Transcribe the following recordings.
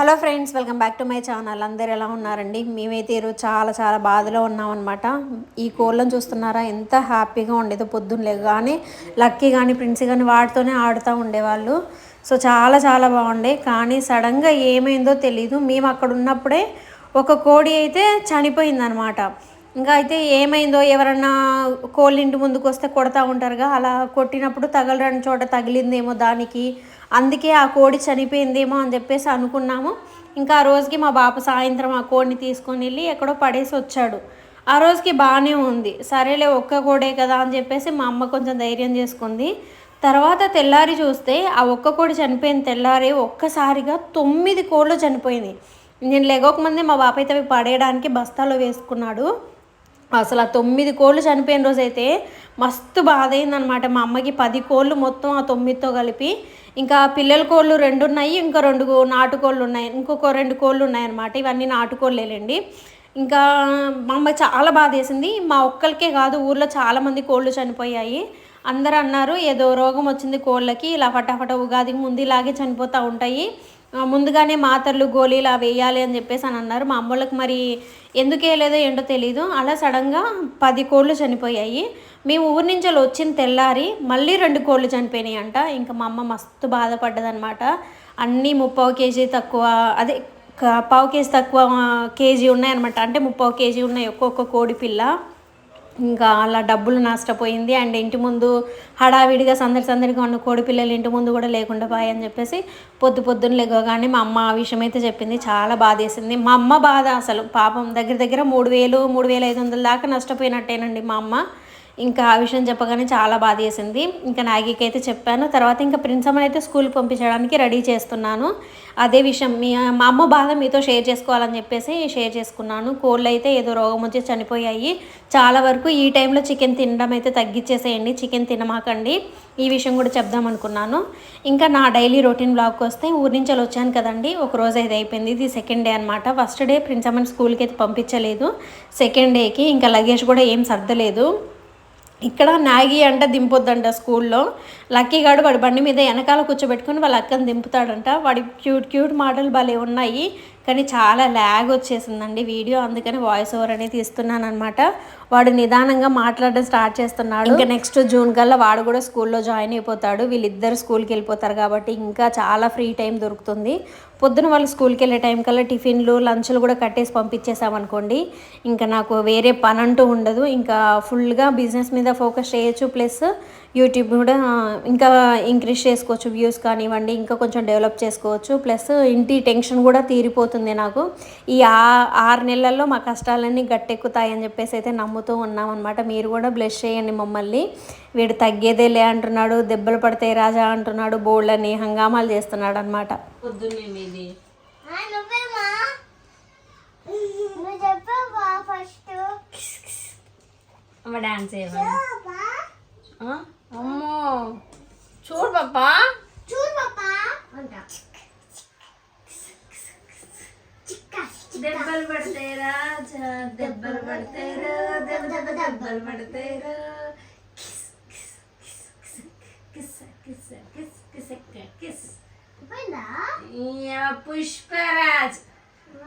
Hello friends welcome back to my channel. అందరు ఎలా ఉన్నారండి? మేమైతే ఈరోజు చాలా చాలా బాధలో ఉన్నామన్నమాట. ఈ కోళ్ళను చూస్తున్నారా? ఎంత హ్యాపీగా ఉండేదో పొద్దున్న కానీ లక్కీ కానీ ప్రిన్స్ కానీ వాటితోనే ఆడుతూ ఉండేవాళ్ళు. సో చాలా చాలా బాగుండే. కానీ సడన్గా ఏమైందో తెలీదు. మేము అక్కడ ఉన్నప్పుడే ఒక కోడి అయితే చనిపోయిందనమాట ఇంకా అయితే ఏమైందో ఎవరన్నా కోళ్ళ ఇంటి ముందుకు వస్తే కొడతా ఉంటారుగా. అలా కొట్టినప్పుడు తగలరని చోట తగిలిందేమో దానికి. అందుకే ఆ కోడి చనిపోయిందేమో అని చెప్పేసి అనుకున్నాము. ఇంకా ఆ రోజుకి మా బాప సాయంత్రం ఆ కోడిని తీసుకొని వెళ్ళి ఎక్కడో పడేసి వచ్చాడు. ఆ రోజుకి బాగానే ఉంది. సరేలే ఒక్క కోడే కదా అని చెప్పేసి మా అమ్మ కొంచెం ధైర్యం చేసుకుంది. తర్వాత తెల్లారి చూస్తే ఆ ఒక్క కోడి చనిపోయిన తెల్లారి ఒక్కసారిగా తొమ్మిది కోళ్ళు చనిపోయింది నేను లేగోకముందే మా బాప అయితే అవి పడేయడానికి బస్తాలో వేసుకున్నాడు. అసలు ఆ తొమ్మిది కోళ్ళు చనిపోయిన రోజైతే మస్తు బాధ అయిందనమాట మా అమ్మకి పది కోళ్ళు మొత్తం ఆ తొమ్మిదితో కలిపి. ఇంకా పిల్లల కోళ్ళు రెండు ఉన్నాయి ఇంకా రెండు నాటుకోళ్ళు ఉన్నాయి ఇంకొక రెండు కోళ్ళు ఉన్నాయన్నమాట ఇవన్నీ నాటుకోళ్ళేలేండి. ఇంకా మా అమ్మ చాలా బాధ వేసింది మా ఒక్కరికే కాదు ఊర్లో చాలామంది కోళ్ళు చనిపోయాయి. అందరూ అన్నారు ఏదో రోగం వచ్చింది కోళ్ళకి ఇలా ఫటాఫట ఉగాదికి ముందు ఇలాగే చనిపోతూ ఉంటాయి. ముందుగానే మాత్రలు గోళీలు అవి వేయాలి అని చెప్పేసి అని అన్నారు. మా అమ్మోళ్ళకి మరి ఎందుకు వేయలేదో ఏంటో తెలీదు. అలా సడన్గా పది కోళ్ళు చనిపోయాయి. మేము ఊరి నుంచి వచ్చిన తెల్లారి మళ్ళీ రెండు కోళ్ళు చనిపోయినాయి అంట ఇంకా మా అమ్మ మస్తు బాధపడ్డదనమాట అన్నీ ముప్పావు కేజీ తక్కువ అదే పావు కేజీ తక్కువ కేజీ ఉన్నాయన్నమాట. అంటే ముప్పావు కేజీ ఉన్నాయి ఒక్కొక్క కోడి పిల్ల. ఇంకా అలా డబ్బులు నష్టపోయింది. అండ్ ఇంటి ముందు హడావిడిగా సందడి సందడిగా ఉన్న కోడి పిల్లలు ఇంటి ముందు కూడా లేకుండా పోయి అని చెప్పేసి పొద్దు పొద్దున్న లేవగానే మా అమ్మ ఆ విషయం అయితే చెప్పింది. చాలా బాధేసింది. మా అమ్మ బాధ అసలు. పాపం దగ్గర దగ్గర మూడు వేలు మూడు వేల ఐదు వందల దాకా నష్టపోయినట్టేనండి మా అమ్మ. ఇంకా ఆ విషయం చెప్పగానే చాలా బాధ చేసింది ఇంకా నాగికి అయితే చెప్పాను. తర్వాత ఇంకా ప్రిన్సమ్మని అయితే స్కూల్కి పంపించడానికి రెడీ చేస్తున్నాను. అదే విషయం మీ మా అమ్మ బాధ మీతో షేర్ చేసుకోవాలని చెప్పేసి షేర్ చేసుకున్నాను. కోళ్ళు అయితే ఏదో రోగం వచ్చి చనిపోయాయి. చాలా వరకు ఈ టైంలో చికెన్ తినడం అయితే తగ్గించేసేయండి చికెన్ తినమాకండి. ఈ విషయం కూడా చెప్దాం అనుకున్నాను. ఇంకా నా డైలీ రొటీన్ బ్లాగ్కి వస్తే ఊరి నుంచి అలా వచ్చాను కదండి. ఒక రోజు అయితే అయిపోయింది. ఇది సెకండ్ డే అనమాట ఫస్ట్ డే ప్రిన్సమ్మని స్కూల్కి అయితే పంపించలేదు. సెకండ్ డేకి ఇంకా లగేజ్ కూడా ఏం సర్దలేదు. ఇక్కడ నాగి అంట దింపొద్దంట స్కూల్లో. లక్కీ గాడు వాడి బండి మీద వెనకాల కూర్చోబెట్టుకుని వాళ్ళ అక్కని దింపుతాడంట. వాడి క్యూట్ క్యూట్ మాటలు భలే ఉన్నాయి. కానీ చాలా ల్యాగ్ వచ్చేసిందండి వీడియో. అందుకని వాయిస్ ఓవర్ అనేది ఇస్తున్నాను అనమాట వాడు నిదానంగా మాట్లాడడం స్టార్ట్ చేస్తున్నాడు. ఇంకా నెక్స్ట్ జూన్ కల్లా వాడు కూడా స్కూల్లో జాయిన్ అయిపోతాడు. వీళ్ళిద్దరు స్కూల్కి వెళ్ళిపోతారు కాబట్టి ఇంకా చాలా ఫ్రీ టైం దొరుకుతుంది. పొద్దున వాళ్ళు స్కూల్కి వెళ్ళే టైం కల్లా టిఫిన్లు లంచ్లు కూడా కట్టేసి పంపించేసామనుకోండి. ఇంకా నాకు వేరే పని అంటూ ఉండదు. ఇంకా ఫుల్గా బిజినెస్ మీద ఫోకస్ చేయొచ్చు. ప్లస్ యూట్యూబ్ కూడా ఇంకా ఇంక్రీజ్ చేసుకోవచ్చు వ్యూస్ కానివ్వండి ఇంకా కొంచెం డెవలప్ చేసుకోవచ్చు. ప్లస్ ఇంటి టెన్షన్ కూడా తీరిపోతుంది నాకు. ఈ ఆ- ఆరు నెలల్లో మా కష్టాలన్నీ గట్టెక్కుతాయని చెప్పేసి అయితే నమ్ముతూ ఉన్నాం అనమాట మీరు కూడా బ్లెస్ చేయండి మమ్మల్ని. వీడు తగ్గేదేలే అంటున్నాడు దెబ్బలు పడతాయి రాజా అంటున్నాడు బోల్డ్ని హంగామాలు చేస్తున్నాడు అనమాట పొద్దున్నే మీది. అమ్మ. చూడు పాపా. చూడు పాపా. అంట. దెబ్బలు పడతాయి రాజా దెబ్బలు పడతాయి రా, దెబ్బ దెబ్బ దెబ్బలు పడతాయి రా. Kiss, kiss, kiss, kiss, kiss, kiss. పోయిందా యా, పుష్పరాజ్.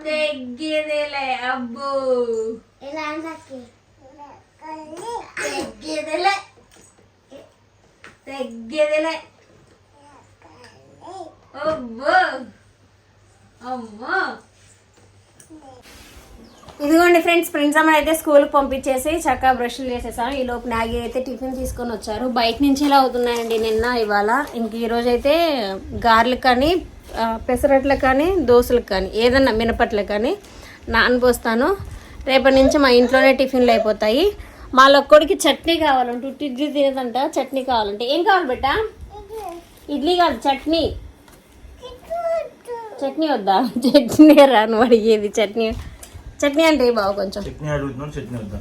తెగ్గేదేలే అబ్బో. ఎలా తెగ్గేదేలే. తెగ్గేదేలే. అబ్బో అమ్మో. ఇదిగోండి ఫ్రెండ్స్ ప్రిన్స్ అమ్మని అయితే స్కూల్కి పంపించేసి చక్కగా బ్రష్లు చేసేసాను ఈ లోపు నాగి అయితే టిఫిన్ తీసుకొని వచ్చారు. బయట నుంచి ఇలా అవుతున్నాయండి నిన్న ఇవాళ? ఇంక ఈరోజు అయితే గార్లకు కానీ ఆ, పెసరట్లకు కానీ దోశలకు కానీ ఏదన్నా మినపట్లకు కానీ నానబోస్తాను. రేపటి నుంచి మా ఇంట్లోనే టిఫిన్లు అయిపోతాయి. మా లొక్కడికి చట్నీ కావాలంటే ఇడ్లీ తినేదంట చట్నీ కావాలంటే. ఏం కావాలి బెట్ట ఇడ్లీ కాదు చట్నీ. చట్నీ వద్దా? చట్నీ రాను అడిగేది చట్నీ. చట్నీ అంటే బావ కొంచెం? చట్నీ అడుగుతున్నాను చట్నీ వద్దా?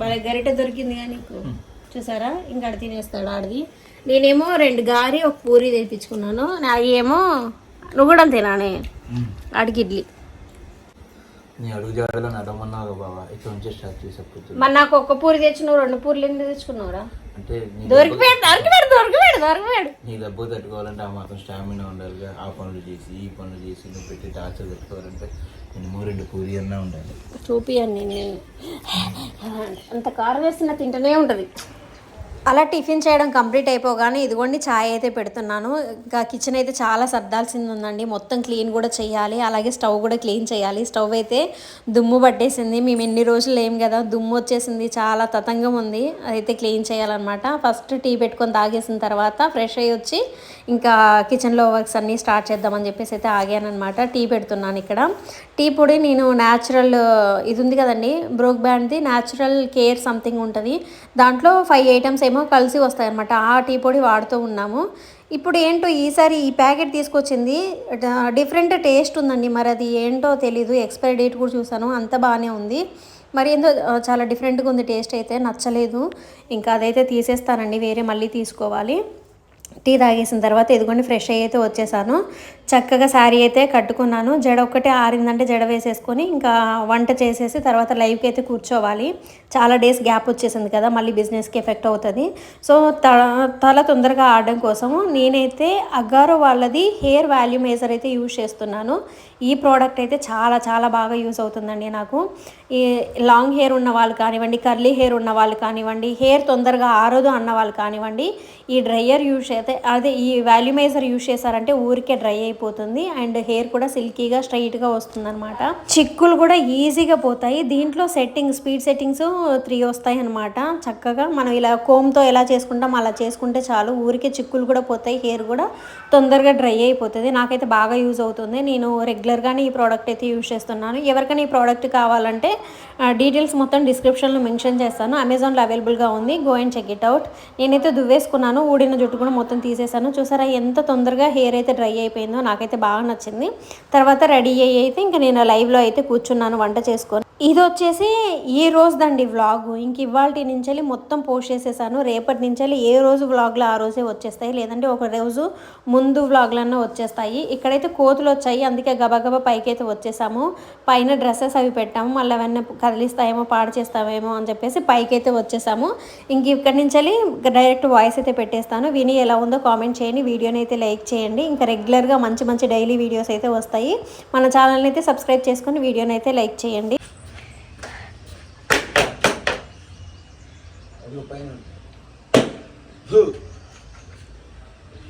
బాగా గరిటె దొరికింది కానీ చూసారా? ఇంకా తినేస్తాడు ఆడిది. నేనేమో రెండు గారి ఒక పూరి తెప్పించుకున్నాను. నాగి ఏమో నువ్వు కూడా తినానే ఆడికి ఇడ్లీ. నీ అడుగు జాడలో నడమన్నావు బాబా ఇక్కడ నుంచి స్టార్ట్ చేసేప్పుడు మరి నాకు ఒక్క పూరి తెచ్చి నువ్వు రెండు పూర్లు ఎందుకు తెచ్చుకున్నావురా? అంటే దొరికిపోయాడు దొరికిపోయాడు దొరికిపోయాడు దొరికిపోయాడు. నీ దెబ్బ తట్టుకోవాలంటే ఆ మాత్రం స్టామినా ఉండాలిగా. ఆ పనులు చేసి ఈ పనులు చేసి నువ్వు పెట్టి టార్చర్ తట్టుకోవాలంటే నేను రెండు పూరి అన్నా ఉండాలి. చూపియండి నేను. అంత కారం వేస్తున్న తింటూనే ఉంటుంది. అలా టిఫిన్ చేయడం కంప్లీట్ అయిపోగానే ఇదిగోండి ఛాయ్ అయితే పెడుతున్నాను. ఇంకా కిచెన్ అయితే చాలా సర్దాల్సింది ఉందండి మొత్తం క్లీన్ కూడా చేయాలి. అలాగే స్టవ్ కూడా క్లీన్ చేయాలి. స్టవ్ అయితే దుమ్ము పట్టేసింది. మేము ఎన్ని రోజులు లేం కదా దుమ్ము వచ్చేసింది. చాలా తతంగం ఉంది. అదైతే క్లీన్ చేయాలన్నమాట. ఫస్ట్ టీ పెట్టుకొని తాగేసిన తర్వాత ఫ్రెష్ అయ్యి వచ్చి ఇంకా కిచెన్లో వర్క్స్ అన్నీ స్టార్ట్ చేద్దామని చెప్పేసి అయితే ఆగానమాట టీ పెడుతున్నాను ఇక్కడ. టీ పొడి నేను న్యాచురల్ ఇది ఉంది కదండి బ్రోక్ బ్యాండ్ది న్యాచురల్ కేర్ సంథింగ్ ఉంటుంది. దాంట్లో ఫైవ్ ఐటమ్స్ ఏమో కలిసి వస్తాయనమాట ఆ టీ పొడి వాడుతూ ఉన్నాము. ఇప్పుడు ఏంటో ఈసారి ఈ ప్యాకెట్ తీసుకొచ్చింది డిఫరెంట్ టేస్ట్ ఉందండి. మరి అది ఏంటో తెలీదు. ఎక్స్పైరీ డేట్ కూడా చూసాను అంత బాగానే ఉంది. మరి ఏందో చాలా డిఫరెంట్గా ఉంది. టేస్ట్ అయితే నచ్చలేదు. ఇంకా అదైతే తీసేస్తానండి. వేరే మళ్ళీ తీసుకోవాలి. టీ తాగేసిన తర్వాత ఇదిగోండి ఫ్రెష్ అయ్యి అయితే వచ్చేసాను. చక్కగా శారీ అయితే కట్టుకున్నాను. జడ ఒక్కటే ఆరిందంటే జడ వేసేసుకొని ఇంకా వంట చేసేసి తర్వాత లైవ్కి అయితే కూర్చోవాలి. చాలా డేస్ గ్యాప్ వచ్చేసింది కదా మళ్ళీ బిజినెస్కి ఎఫెక్ట్ అవుతుంది. సో తల తల తొందరగా ఆడడం కోసము నేనైతే అగారో వాళ్ళది హెయిర్ వాల్యూమేజర్ అయితే యూజ్ చేస్తున్నాను. ఈ ప్రోడక్ట్ అయితే చాలా చాలా బాగా యూజ్ అవుతుందండి నాకు. ఈ లాంగ్ హెయిర్ ఉన్న వాళ్ళు కానివ్వండి కర్లీ హెయిర్ ఉన్న వాళ్ళు కానివ్వండి హెయిర్ తొందరగా ఆరోదు అన్న వాళ్ళు కానివ్వండి ఈ డ్రయర్ యూజ్ అయితే అదే ఈ వాల్యూమైజర్ యూజ్ చేశారంటే ఊరికే డ్రై అయిపోతుంది అండ్ హెయిర్ కూడా సిల్కీగా స్ట్రైట్గా వస్తుంది అనమాట చిక్కులు కూడా ఈజీగా పోతాయి. దీంట్లో సెట్టింగ్ స్పీడ్ సెట్టింగ్స్ త్రీ వస్తాయి అనమాట చక్కగా మనం ఇలా కోమ్తో ఎలా చేసుకుంటాం అలా చేసుకుంటే చాలు. ఊరికే చిక్కులు కూడా పోతాయి. హెయిర్ కూడా తొందరగా డ్రై అయిపోతుంది. నాకైతే బాగా యూజ్ అవుతుంది. నేను రెగ్యులర్గానే ఈ ప్రోడక్ట్ అయితే యూజ్ చేస్తున్నాను. ఎవరికైనా ఈ ప్రోడక్ట్ కావాలంటే డీటెయిల్స్ మొత్తం డిస్క్రిప్షన్లో మెన్షన్ చేస్తాను. అమెజాన్లో అవైలబుల్గా ఉంది. Go and check it out. నేనైతే దువ్వేసుకున్నాను. ఊడిన జుట్టు కూడా మొత్తం తీసేసాను చూసారా ఎంత తొందరగా హెయిర్ అయితే డ్రై అయిపోయిందో. నాకైతే బాగా నచ్చింది. తర్వాత రెడీ అయ్యి అయితే ఇంకా నేను లైవ్లో అయితే కూర్చున్నాను వంట చేసుకొని ఇది వచ్చేసి ఈ రోజుదండి వ్లాగ్? ఇంక ఇవాళ నుంచి వెళ్ళి మొత్తం పోస్ట్ చేసేసాను. రేపటి నుంచి వెళ్ళి ఏ రోజు వ్లాగ్లో ఆ రోజే వచ్చేస్తాయి? లేదంటే ఒక రోజు ముందు వ్లాగ్లన్నా వచ్చేస్తాయి. ఇక్కడైతే కోతులు వచ్చాయి. అందుకే గబగబా పైకి అయితే వచ్చేసాము. పైన డ్రెస్సెస్ అవి పెట్టాము. మళ్ళీ అవన్నీ కదిలిస్తాయేమో పాడు చేస్తామేమో అని చెప్పేసి పైకి అయితే వచ్చేసాము. ఇంక ఇక్కడి నుంచి వెళ్ళి డైరెక్ట్ వాయిస్ అయితే పెట్టేస్తాను. విని ఎలా ఉందో కామెంట్ చేయండి. వీడియోని అయితే లైక్ చేయండి. ఇంకా రెగ్యులర్గా మంచి మంచి డైలీ వీడియోస్ అయితే వస్తాయి. మన ఛానల్ని అయితే సబ్స్క్రైబ్ చేసుకొని వీడియోని అయితే లైక్ చేయండి.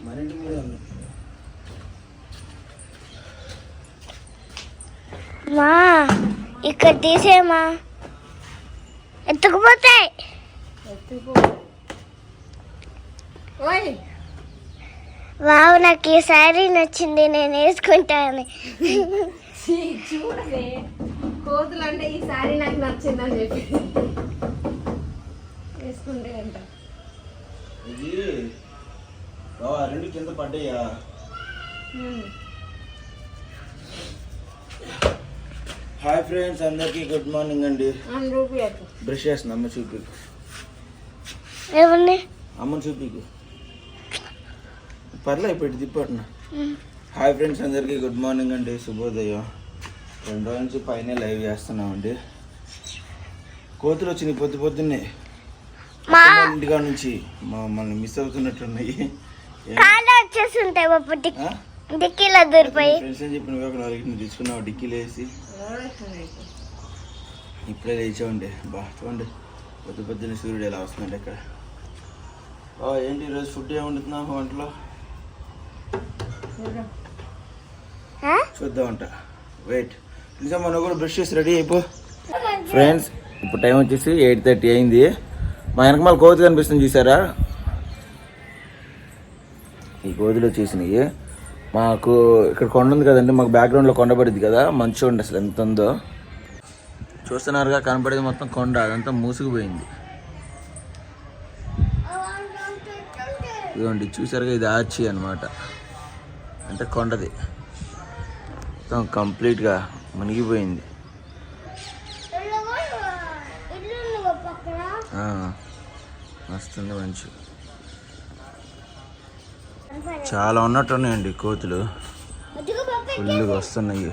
మన ఇంటి మీద మా ఇక్కడ తీసేమా ఎత్తుకుపోతాయి. వావ్ నాకు ఈ శారీ నచ్చింది నేను వేసుకుంటాను. చూడవే కోతులు అంటే ఈ సారీ నాకు నచ్చిందని చెప్పి. వేసుకుంటే అంట. ఇది బావా రెండు కింద పడ్డాయా? హాయ్ ఫ్రెండ్స్ అందరికీ గుడ్ మార్నింగ్ అండి. బ్రష్ చేస్తుంది అమ్మ చూపికు. ఏమన్నా అమ్మని చూపికు. పర్లే పెట్టి తిప్పట్న హాయ్ ఫ్రెండ్స్ అందరికీ గుడ్ మార్నింగ్ అండి. శుభోదయం. రెండు రోజుల నుంచి పైన లైవ్ చేస్తున్నామండి. కోతులు వచ్చినాయి పొద్దు పొద్దున్నే. మా ఇంటికాడ నుంచి మమ్మల్ని మిస్ అవుతున్నట్టున్నాయి. కాళ్ళు? డిక్కీలో దూరిపోయి ఫ్రెండ్స్ అని ఒక నాలుగు తీసుకున్నావు డిక్కీలో వేసి ఇప్పుడే లేచామండి బా చూడండి. పొద్దు పొద్దున్న సూర్యుడు ఎలా వస్తుందండి ఇక్కడ. ఏంటి ఈరోజు ఫుడ్ ఏమి వండుతున్నావు వంటలో? చూద్దామంట. వెయిట్ నిజం మనం కూడా బ్రష్ చేసి రెడీ అయిపో. ఫ్రెండ్స్ ఇప్పుడు టైం వచ్చేసి ఎయిట్ థర్టీ అయింది. మా వెనకమాల కోతి కనిపిస్తుంది చూసారా? ఈ కోతులు వచ్చేసినాయి మాకు ఇక్కడ కొండ ఉంది కదండి మాకు బ్యాక్గ్రౌండ్లో కొండ పడింది కదా మంచి ఉండి అసలు ఎంత ఉందో. చూస్తున్నారుగా కనపడేది మొత్తం కొండ అదంతా మూసుకుపోయింది. ఇదిగోండి చూసారుగా ఇది ఆచి అన్నమాట. అంటే కొండది. మొత్తం కంప్లీట్గా మునిగిపోయింది. మస్తుంది మంచి. చాలా ఉన్నట్టున్నాయండి కోతులు. ఫుల్గా వస్తున్నాయి?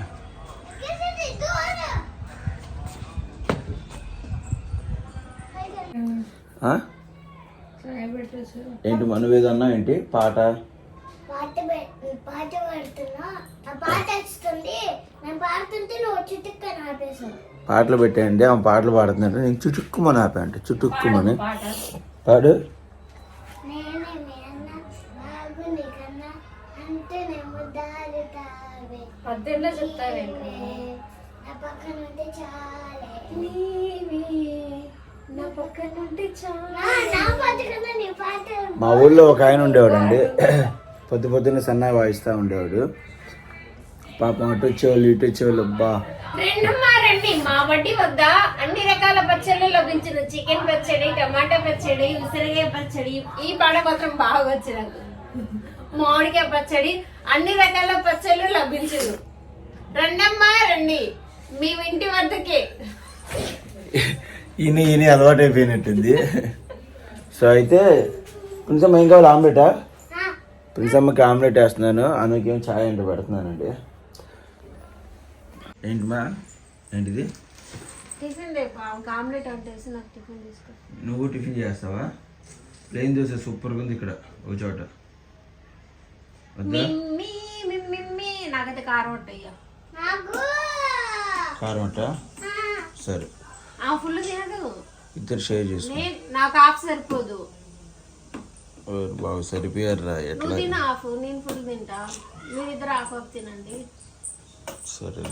ఏంటి మనవేదన్నా ఏంటి? పాట? పాట పె- పాట పాడుతున్నా. ఆ పాట వస్తుంది. నేను పాడుతుంటే నువ్వు చుట్టుక్క ఆపేసావు. పాటలు పెట్టేయండి. ఆమె పాటలు పాడుతుందంటే నేను చుట్టుక్కుమని ఆపా అంటే చుట్టుక్కుమని పాడు నేనే మీ చెప్తావే ఊళ్ళో ఒక ఆయన ఉండేవాడండి. పొద్దు పొద్దున్న సన్నాయి వాయిస్తూ ఉండేవాడు. పాపం అటు వచ్చేవాళ్ళు ఇటు వచ్చేవాళ్ళు అబ్బా. వడ్డీ వద్ద అన్ని రకాల పచ్చళ్ళు లభించును. చికెన్ పచ్చడి టమాటా పచ్చడి ఉసిరికాయ పచ్చడి ఈ పాట మాత్రం బాగా వచ్చు నాకు మామిడికాయ పచ్చడి అన్ని రకాల పచ్చళ్ళు లభించును. రండమ్మా రండి. మీ ఇంటి వద్దకే. ఈయన ఈయన అలవాటు అయిపోయినట్టుంది సో అయితే ప్రిన్సమ్మ ఏం కావాలి? ఆమ్లెటా? ప్రిన్సమ్మకి ఆమ్లెట్ వేస్తున్నాను. అనుకేం ఛాయ్ అంటే పెడుతున్నానండి. ఏంటి మా? ఏంటిది? టిఫిన్ రేపు ఆమ్లెట్ అంటే నాకు టిఫిన్ తీసుకో. నువ్వు టిఫిన్ చేస్తావా? ప్లేన్ దోశ సూపర్గా ఉంది ఇక్కడ ఒక చోట. వద్దా? మిమ్మీ మిమ్మి నాకైతే కారం ఉంటాయ్యా సరే. ఆ ఫుల్ తినదు ఇద్దరు షేర్ చేసుకో. నేను నాకు హాఫ్ సరిపోదు. సరిపోయారు ఎట్లా? తిన హాఫ్ నేను ఫుల్ తింటా. మీరిద్దరు హాఫ్ తినండి. సరే.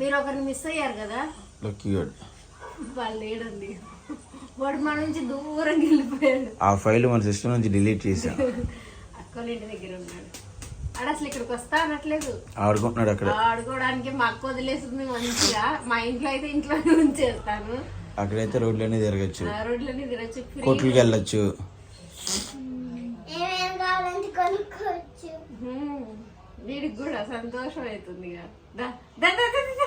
మీరు ఒకరిని మిస్ అయ్యారు కదా? లక్కీ గాడ్ లేడండి వాడు మన నుంచి దూరంగా వెళ్ళిపోయాడు. ఆ ఫైల్ మన సిస్టమ్ నుంచి డిలీట్ చేసాం అక్కల ఇంటి దగ్గర ఉన్నాడు. ఆడ అసలు ఇక్కడికి వస్తా అనట్లేదు. ఆడుకుంటున్నాడు అక్కడ. ఆడుకోవడానికి మా అక్క వదిలేసింది మంచిగా. మా ఇంట్లో అయితే ఇంట్లోనే ఉంచేస్తాను. అక్కడైతే రోడ్లన్నీ తిరగచ్చు. ఆ రోడ్లన్నీ ఫ్రీ కోట్లకి వెళ్ళచ్చు. వీడికి కూడా సంతోషం అవుతుంది ఇక. దా, దా, దా, దా, దా.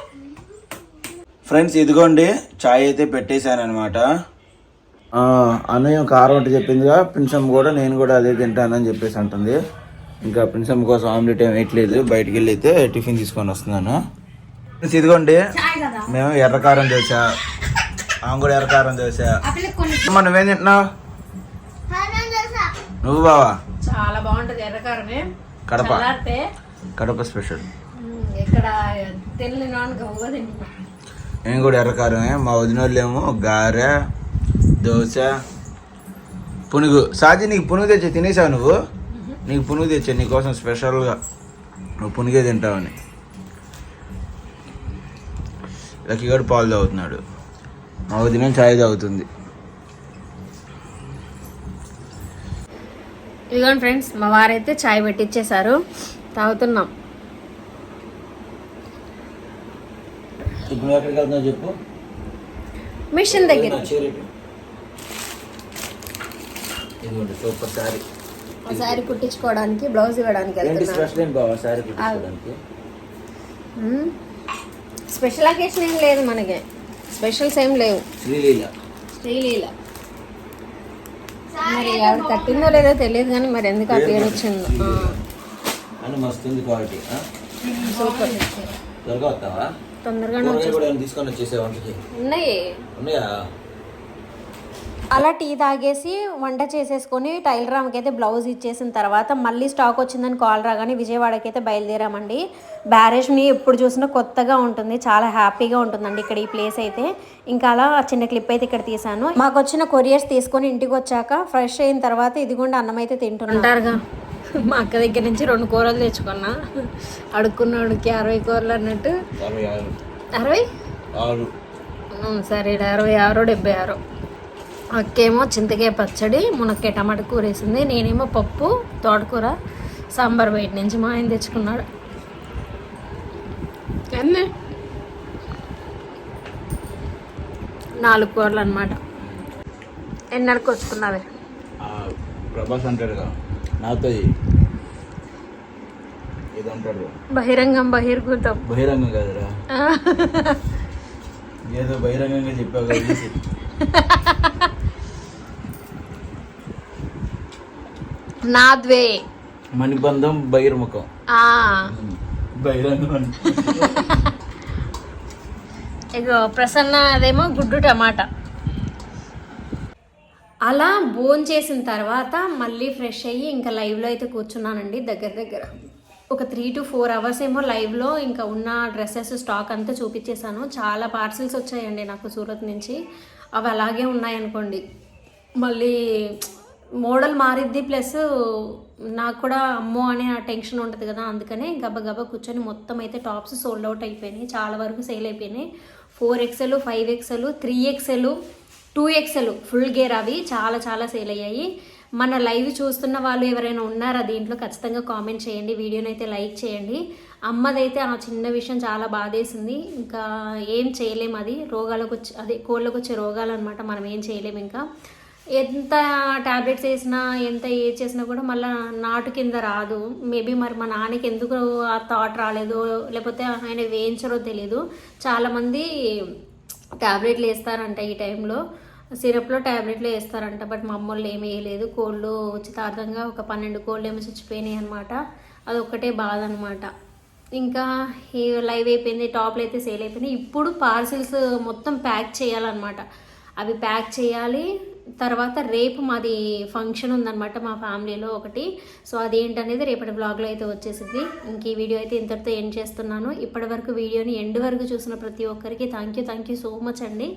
ఫ్రెండ్స్ ఇదిగోండి చాయ్ అయితే పెట్టేశాను అనమాట అన్నయ్య కారం ఒకటి చెప్పిందిగా ప్రిన్సమ్ కూడా నేను కూడా అదే తింటానని చెప్పేసి అంటుంది. ఇంకా ప్రిన్సమ్ కోసం ఆమ్లెట్ ఏం వేయట్లేదు బయటికి వెళ్ళి అయితే టిఫిన్ తీసుకొని వస్తున్నాను. ఫ్రెండ్స్ ఇదిగోండి మేము ఎర్రకారం దోశ. ఆమె కూడా ఎర్రకారం దోశ. నువ్వేం తింటున్నావు? నువ్వు బావా? చాలా బాగుంటది ఎర్రకారమే కడప. కడప స్పెషల్. ఇక్కడ తెల్లి నేను కూడా ఎర్రకారమే. మా వదిన వాళ్ళేమో గారె దోశ పునుగు. సాజీ నీకు పునుగు తెచ్చి తినేసావు నువ్వు? నీకు పునుగు తెచ్చా నీకోసం స్పెషల్గా నువ్వు పునుగే తింటావని. లక్కీగాడు పాలు తాగుతున్నాడు. మా వదిన చాయ్ తాగుతుంది. ఇదిగోండి ఫ్రెండ్స్ మా వారైతే చాయ్ పెట్టించేశారు తాగుతున్నాం. నువ్వు ఎక్కడికి వెళ్తున్నావు చెప్పు. మిషన్ దగ్గర. ఇదిగోండి సూపర్ శారీ. కుట్టించుకోవడానికి బ్లౌజ్ ఇవ్వడానికి స్పెషల్ అకేషన్ ఏం లేదు మనకి. స్పెషల్స్ ఏం లేవు. శ్రీలీల. శ్రీలీల. మరి ఆవిడ కట్టిందో లేదో తెలియదు కానీ మరి ఎందుకు ఆ పేరు వచ్చిందో. అని మస్తు ఉంది క్వాలిటీ సూపర్. త్వరగా వస్తావా? తొందరగానే వచ్చేసే ఉన్నాయి. ఉన్నాయా? అలా టీ తాగేసి వంట చేసేసుకొని టైలర్ ఆమెకి అయితే బ్లౌజ్ ఇచ్చేసిన తర్వాత మళ్ళీ స్టాక్ వచ్చిందని కాల్ రాగానే విజయవాడకి అయితే బయలుదేరామండి. బ్యారేజ్ని ఎప్పుడు చూసినా కొత్తగా ఉంటుంది చాలా హ్యాపీగా ఉంటుందండి ఇక్కడ ఈ ప్లేస్ అయితే. ఇంకా అలా చిన్న క్లిప్ అయితే ఇక్కడ తీసాను మాకు వచ్చిన కొరియర్స్ తీసుకొని ఇంటికి వచ్చాక ఫ్రెష్ అయిన తర్వాత ఇదిగోండి అన్నం అయితే తింటున్నాను అంటారుగా మా అక్క దగ్గర నుంచి రెండు కూరలు తెచ్చుకున్నా. అడుక్కున్నాడుకి అరవై కూరలు అన్నట్టు. అరవై సరే అరవై ఆరు డెబ్బై ఆరు. అక్కేమో చింతకాయ పచ్చడి మునక్కాయ టమాటా కూర వేసింది. నేనేమో పప్పు తోటకూర సాంబార్ బయట నుంచి మా ఆయన తెచ్చుకున్నాడు. ఎన్ని నాలుగు కూరలు అనమాట ఎన్నరకు వచ్చుకున్నావే ఆ, ప్రభాస్ అంటాడుగా. నాతో అంటాడు బహిరంగం బహిర్గూతం. బహిరంగం కాదురా. ఏదో బహిరంగంగా చెప్పావు కదా నాద్వే. మణిబంధం బహిర్ముఖం. ఆ, బహిరంగం అంటే ఇగో ప్రసన్న అదేమో గుడ్డు టమాటా. అలా బోన్ చేసిన తర్వాత మళ్ళీ ఫ్రెష్ అయ్యి ఇంకా లైవ్లో అయితే కూర్చున్నానండి దగ్గర దగ్గర. ఒక త్రీ టు ఫోర్ అవర్స్ ఏమో లైవ్లో ఇంకా ఉన్న డ్రెస్సెస్ స్టాక్ అంతా చూపించేశాను. చాలా పార్సిల్స్ వచ్చాయండి నాకు సూరత్ నుంచి. అవి అలాగే ఉన్నాయనుకోండి. మళ్ళీ మోడల్ మారిద్ది ప్లస్ నాకు కూడా అమ్మో అనే ఆ టెన్షన్ ఉంటుంది కదా అందుకనే గబ కూర్చొని మొత్తం అయితే టాప్స్ సోల్డ్ అవుట్ అయిపోయినాయి. చాలా వరకు సేల్ అయిపోయినాయి. Four XL five XL three XL two XL full gear అవి చాలా చాలా సేల్ అయ్యాయి. మన లైవ్ చూస్తున్న వాళ్ళు ఎవరైనా ఉన్నారా దీంట్లో ఖచ్చితంగా కామెంట్ చేయండి. వీడియోని అయితే లైక్ చేయండి. అమ్మదైతే ఆ చిన్న విషయం చాలా బాధేసింది. ఇంకా ఏం చేయలేం అది. రోగాలకు వచ్చి అదే కోళ్ళకు వచ్చే రోగాలు అనమాట మనం ఏం చేయలేం ఇంకా. ఎంత టాబ్లెట్స్ వేసినా ఎంత ఏ చేసినా కూడా మళ్ళీ నాటు కింద రాదు. మేబీ మరి మా నాన్నకి ఎందుకు ఆ థాట్ రాలేదో లేకపోతే ఆయన వేయించరో తెలియదు చాలామంది టాబ్లెట్లు వేస్తారంట ఈ టైంలో. సిరప్లో టాబ్లెట్లు వేస్తారంట బట్ మా అమ్మోళ్ళు ఏమీ వేయలేదు. కోళ్ళు ఉచితార్థంగా ఒక పన్నెండు కోళ్ళు ఏమో చచ్చిపోయినాయి అనమాట అది ఒక్కటే బాధ అనమాట ఇంకా ఈ లైవ్ అయిపోయింది టాప్లు అయితే సేల్ అయిపోయినాయి. ఇప్పుడు పార్సిల్స్ మొత్తం ప్యాక్ చేయాలన్నమాట. అవి ప్యాక్ చేయాలి తర్వాత రేపు మాది ఫంక్షన్ ఉందన్నమాట మా ఫ్యామిలీలో ఒకటి. సో అదేంటనేది రేపటి బ్లాగ్లో అయితే వచ్చేసింది ఇంక ఈ వీడియో అయితే ఇంతటితో ఎండ్ చేస్తున్నాను. ఇప్పటి వరకు వీడియోని ఎండ్ వరకు చూసిన ప్రతి ఒక్కరికి thank you thank you so much అండి.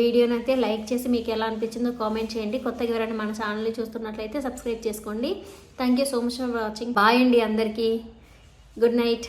వీడియోని అయితే లైక్ చేసి మీకు ఎలా అనిపించిందో కామెంట్ చేయండి. కొత్తగా ఎవరైనా మన ఛానల్ని చూస్తున్నట్లయితే సబ్స్క్రైబ్ చేసుకోండి. Thank you so much for watching. Bye అండి అందరికీ. Good night.